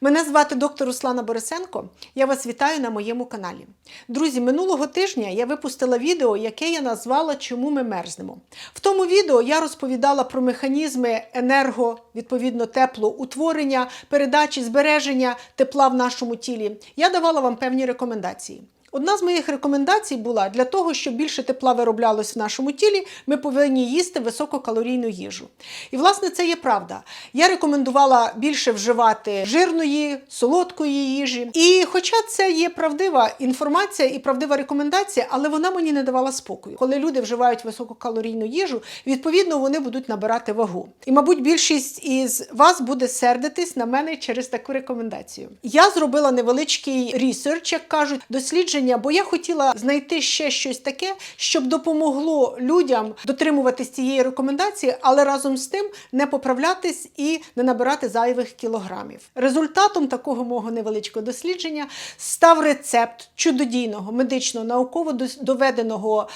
Мене звати доктор Руслана Борисенко. Я вас вітаю на моєму каналі. Друзі, минулого тижня я випустила відео, яке я назвала Чому ми мерзнемо. В тому відео я розповідала про механізми енерго, відповідно, теплоутворення, передачі, збереження тепла в нашому тілі. Я давала вам певні рекомендації. Одна з моїх рекомендацій була для того, щоб більше тепла вироблялось в нашому тілі, ми повинні їсти висококалорійну їжу. І власне це є правда. Я рекомендувала більше вживати жирної, солодкої їжі. І хоча це є правдива інформація і правдива рекомендація, але вона мені не давала спокою. Коли люди вживають висококалорійну їжу, відповідно вони будуть набирати вагу. І, мабуть, більшість із вас буде сердитись на мене через таку рекомендацію. Я зробила невеличкий ресерч, як кажуть, дослідження, бо я хотіла знайти ще щось таке, щоб допомогло людям дотримуватись цієї рекомендації, але разом з тим не поправлятись і не набирати зайвих кілограмів. Результатом такого мого невеличкого дослідження став рецепт чудодійного медично науково доведеного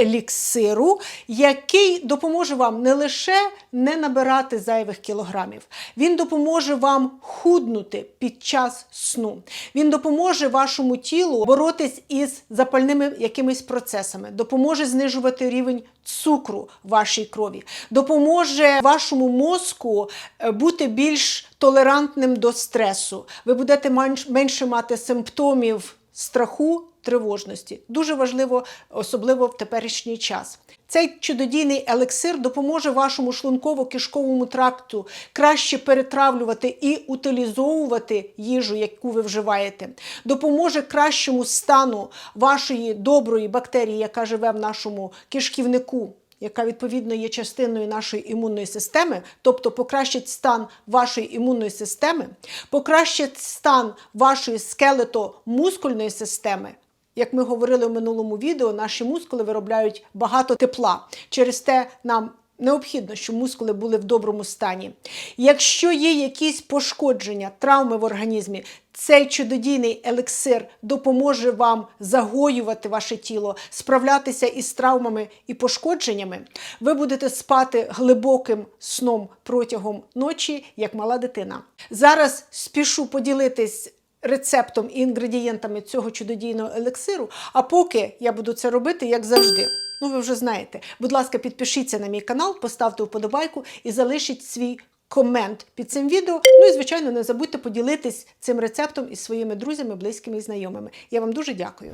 еліксиру, який допоможе вам не лише не набирати зайвих кілограмів, він допоможе вам худнути під час сну. Він допоможе вашому тілу боротись із запальними якимись процесами, допоможе знижувати рівень цукру в вашій крові, допоможе вашому мозку е, бути більш толерантним до стресу. Ви будете менше мати симптомів страху, тривожності. Дуже важливо, особливо в теперішній час. Цей чудодійний елексир допоможе вашому шлунково-кишковому тракту краще перетравлювати і утилізовувати їжу, яку ви вживаєте, допоможе кращому стану вашої доброї бактерії, яка живе в нашому кишківнику. Яка відповідно є частиною нашої імунної системи, тобто покращить стан вашої імунної системи, покращить стан вашої скелето-мускульної системи. Як ми говорили в минулому відео, наші мускули виробляють багато тепла. Через те нам необхідно, щоб мускули були в доброму стані. Якщо є якісь пошкодження, травми в організмі, цей чудодійний елексир допоможе вам загоювати ваше тіло, справлятися із травмами і пошкодженнями. Ви будете спати глибоким сном протягом ночі, як мала дитина. Зараз спішу поділитись рецептом і інгредієнтами цього чудодійного елексиру. А поки я буду це робити, як завжди. Ну, ви вже знаєте. Будь ласка, підпишіться на мій канал, поставте вподобайку і залишіть свій комент під цим відео. Ну і, звичайно, не забудьте поділитись цим рецептом із своїми друзями, близькими і знайомими. Я вам дуже дякую.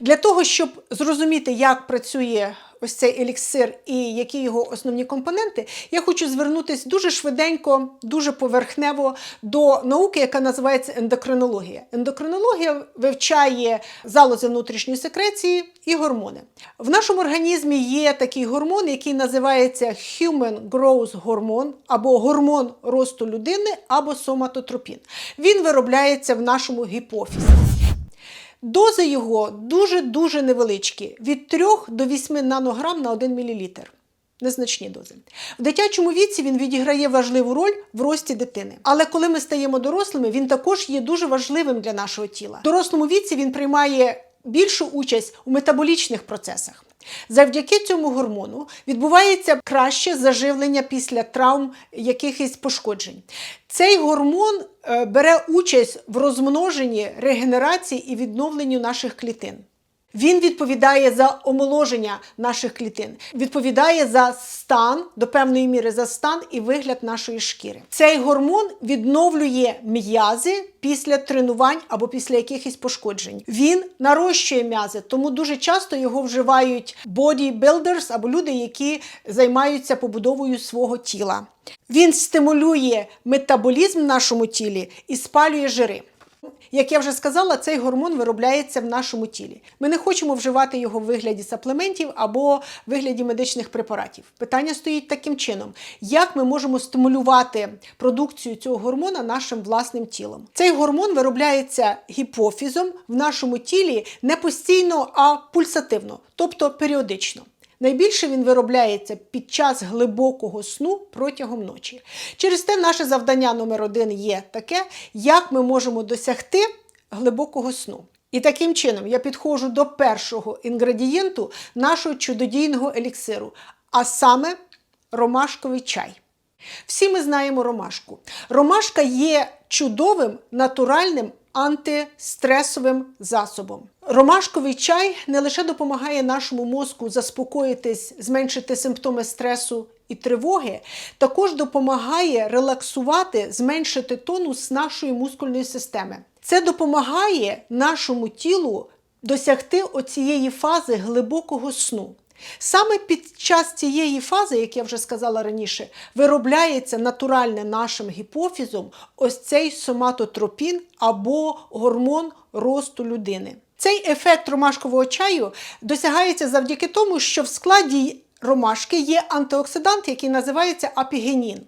Для того, щоб зрозуміти, як працює ось цей еліксир і які його основні компоненти, я хочу звернутися дуже швиденько, дуже поверхнево до науки, яка називається ендокринологія. Ендокринологія вивчає залози внутрішньої секреції і гормони. В нашому організмі є такий гормон, який називається Human Growth Hormone, або гормон росту людини, або соматотропін. Він виробляється в нашому гіпофізі. Дози його дуже-дуже невеличкі від 3 до 8 нанограм на 1 мл. Незначні дози. В дитячому віці він відіграє важливу роль в рості дитини. Але коли ми стаємо дорослими, він також є дуже важливим для нашого тіла. В дорослому віці він приймає більшу участь у метаболічних процесах. Завдяки цьому гормону відбувається краще заживлення після травм якихось пошкоджень. Цей гормон е, бере участь в розмноженні, регенерації і відновленню наших клітин. Він відповідає за омоложення наших клітин, відповідає за стан до певної міри за стан і вигляд нашої шкіри. Цей гормон відновлює м'язи після тренувань або після якихось пошкоджень. Він нарощує м'язи, тому дуже часто його вживають bodybuilders або люди, які займаються побудовою свого тіла. Він стимулює метаболізм в нашому тілі і спалює жири. Як я вже сказала, цей гормон виробляється в нашому тілі. Ми не хочемо вживати його в вигляді саплементів або в вигляді медичних препаратів. Питання стоїть таким чином: як ми можемо стимулювати продукцію цього гормона нашим власним тілом? Цей гормон виробляється гіпофізом в нашому тілі не постійно, а пульсативно, тобто періодично. Найбільше він виробляється під час глибокого сну протягом ночі. Через те наше завдання номер один є таке, як ми можемо досягти глибокого сну. І таким чином я підходжу до першого інгредієнту нашого чудодійного еліксиру, а саме ромашковий чай. Всі ми знаємо ромашку. Ромашка є чудовим натуральним антистресовим засобом. Ромашковий чай не лише допомагає нашому мозку заспокоїтись, зменшити симптоми стресу і тривоги, також допомагає релаксувати, зменшити тонус нашої мускульної системи. Це допомагає нашому тілу досягти оцієї фази глибокого сну. Саме під час цієї фази, як я вже сказала раніше, виробляється натуральне нашим гіпофізом ось цей соматотропін або гормон росту людини. Цей ефект ромашкового чаю досягається завдяки тому, що в складі ромашки є антиоксидант, який називається апігенін.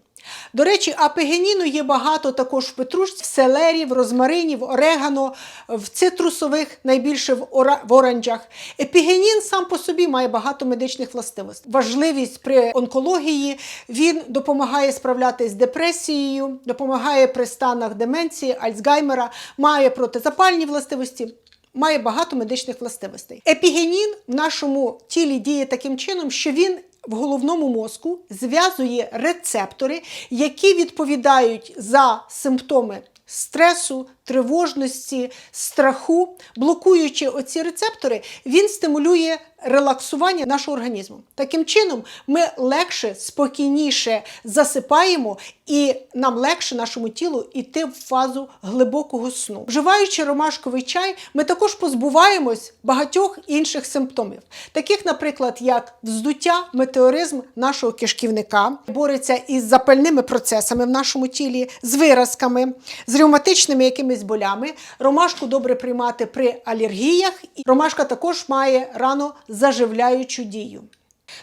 До речі, апигеніну є багато також в петрушці, в селері, в розмарині, в орегано, в цитрусових, найбільше в, ора... в оранжах. Епігенін сам по собі має багато медичних властивостей. Важливість при онкології він допомагає справлятися з депресією, допомагає при станах деменції, Альцгеймера, має протизапальні властивості. Має багато медичних властивостей. Епігенін в нашому тілі діє таким чином, що він в головному мозку зв'язує рецептори, які відповідають за симптоми стресу, тривожності, страху. Блокуючи оці рецептори, він стимулює релаксування нашого організму. Таким чином, ми легше, спокійніше засипаємо, і нам легше нашому тілу йти в фазу глибокого сну. Вживаючи ромашковий чай, ми також позбуваємось багатьох інших симптомів, таких, наприклад, як вздуття, метеоризм нашого кишківника, бореться із запальними процесами в нашому тілі, з виразками, з ревматичними якимись болями. Ромашку добре приймати при алергіях. І Ромашка також має рано заживляючу дію.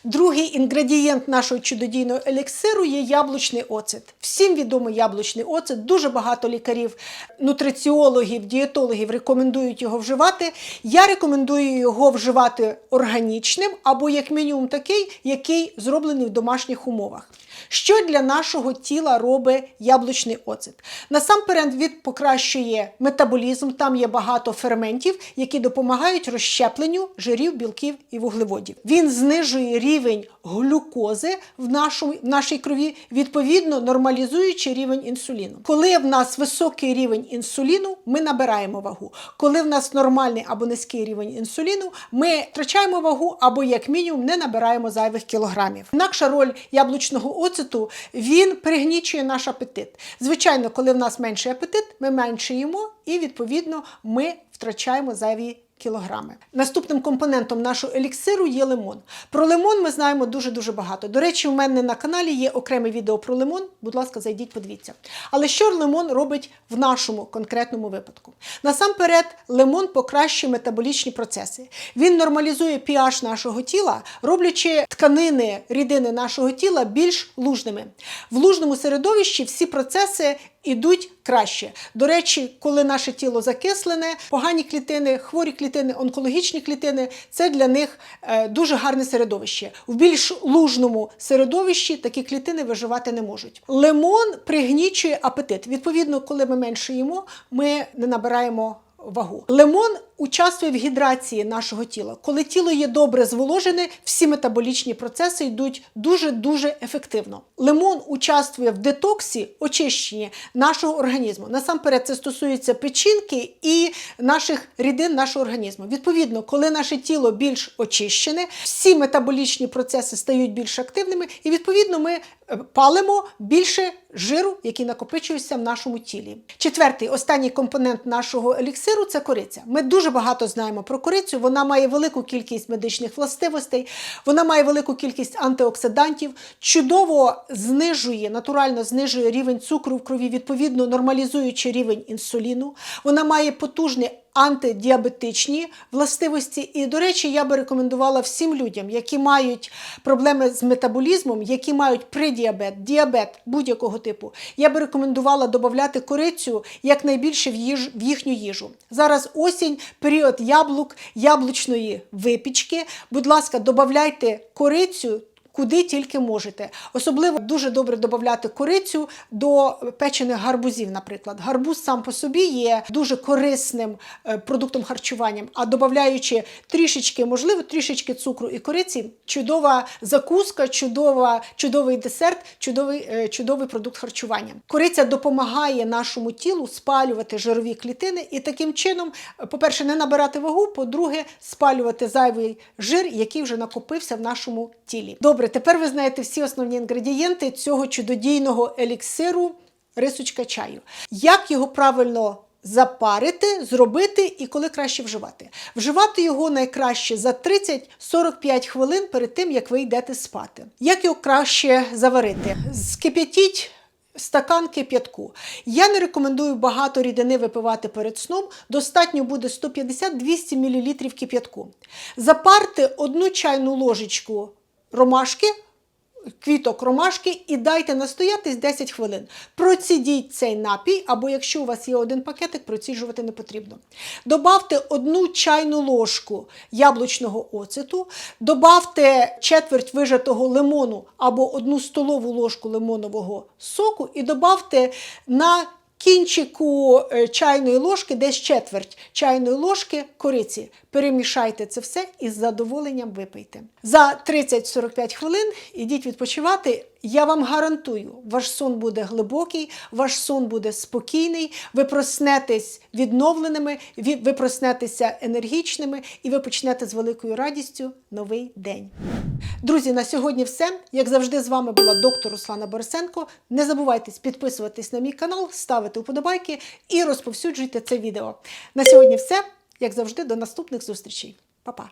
Другий інгредієнт нашого чудодійного еліксиру є яблучний оцет. Всім відомий яблучний оцет. Дуже багато лікарів, нутриціологів, дієтологів рекомендують його вживати. Я рекомендую його вживати органічним або, як мінімум, такий, який зроблений в домашніх умовах. Що для нашого тіла робить яблучний оцет? Насамперед він покращує метаболізм, там є багато ферментів, які допомагають розщепленню жирів, білків і вуглеводів. Він знижує рівень глюкози в, нашому, в нашій крові, відповідно нормалізуючи рівень інсуліну. Коли в нас високий рівень інсуліну, ми набираємо вагу. Коли в нас нормальний або низький рівень інсуліну, ми втрачаємо вагу або, як мінімум, не набираємо зайвих кілограмів. Інакша роль яблучного оцету він пригнічує наш апетит. Звичайно, коли в нас менший апетит, ми менше їмо і відповідно ми втрачаємо зайві кілограми. Наступним компонентом нашого еліксиру є лимон. Про лимон ми знаємо дуже-дуже багато. До речі, у мене на каналі є окреме відео про лимон. Будь ласка, зайдіть, подивіться. Але що лимон робить в нашому конкретному випадку? Насамперед, лимон покращує метаболічні процеси. Він нормалізує pH нашого тіла, роблячи тканини, рідини нашого тіла більш лужними. В лужному середовищі всі процеси ідуть краще. До речі, коли наше тіло закислене, погані клітини, хворі клітини, онкологічні клітини це для них е, дуже гарне середовище. В більш лужному середовищі такі клітини виживати не можуть. Лимон пригнічує апетит. Відповідно, коли ми менше їмо, ми не набираємо. Вагу. Лимон участвує в гідрації нашого тіла. Коли тіло є добре зволожене, всі метаболічні процеси йдуть дуже-дуже ефективно. Лимон участвує в детоксі, очищенні нашого організму. Насамперед, це стосується печінки і наших рідин нашого організму. Відповідно, коли наше тіло більш очищене, всі метаболічні процеси стають більш активними, і відповідно ми палимо більше жиру, який накопичується в нашому тілі. Четвертий, останній компонент нашого еліксиру це кориця. Ми дуже багато знаємо про корицю. Вона має велику кількість медичних властивостей, вона має велику кількість антиоксидантів, чудово знижує, натурально знижує рівень цукру в крові, відповідно нормалізуючи рівень інсуліну. Вона має потужний антидіабетичні властивості. І, до речі, я би рекомендувала всім людям, які мають проблеми з метаболізмом, які мають предіабет, діабет будь-якого типу, я би рекомендувала додати корицю якнайбільше в, їж, в їхню їжу. Зараз осінь, період яблук, яблучної випічки. Будь ласка, додавайте корицю. Куди тільки можете. Особливо дуже добре додати корицю до печених гарбузів, наприклад. Гарбуз сам по собі є дуже корисним е, продуктом харчування, а додаючи трішечки, можливо, трішечки цукру і кориці, чудова закуска, чудова, чудовий десерт, чудовий, е, чудовий продукт харчування. Кориця допомагає нашому тілу спалювати жирові клітини і таким чином, е, по-перше, не набирати вагу, по-друге, спалювати зайвий жир, який вже накопився в нашому тілі. Добре, тепер ви знаєте всі основні інгредієнти цього чудодійного еліксиру рисочка чаю. Як його правильно запарити, зробити і коли краще вживати? Вживати його найкраще за 30-45 хвилин перед тим, як ви йдете спати. Як його краще заварити? Скип'ятіть стакан кип'ятку. Я не рекомендую багато рідини випивати перед сном. Достатньо буде 150-200 мл кип'ятку. Запарте одну чайну ложечку ромашки, квіток ромашки і дайте настоятись 10 хвилин. Процідіть цей напій, або якщо у вас є один пакетик, проціджувати не потрібно. Добавте одну чайну ложку яблучного оцету, добавте четверть вижатого лимону або одну столову ложку лимонового соку і добавте на кінчику е, чайної ложки, десь четверть чайної ложки кориці. Перемішайте це все і з задоволенням випийте. За 30-45 хвилин ідіть відпочивати. Я вам гарантую, ваш сон буде глибокий, ваш сон буде спокійний, ви проснетесь відновленими, ви проснетеся енергічними і ви почнете з великою радістю новий день. Друзі, на сьогодні все. Як завжди, з вами була доктор Руслана Борисенко. Не забувайте підписуватись на мій канал, ставити вподобайки і розповсюджуйте це відео. На сьогодні все. Як завжди, до наступних зустрічей. Па-па!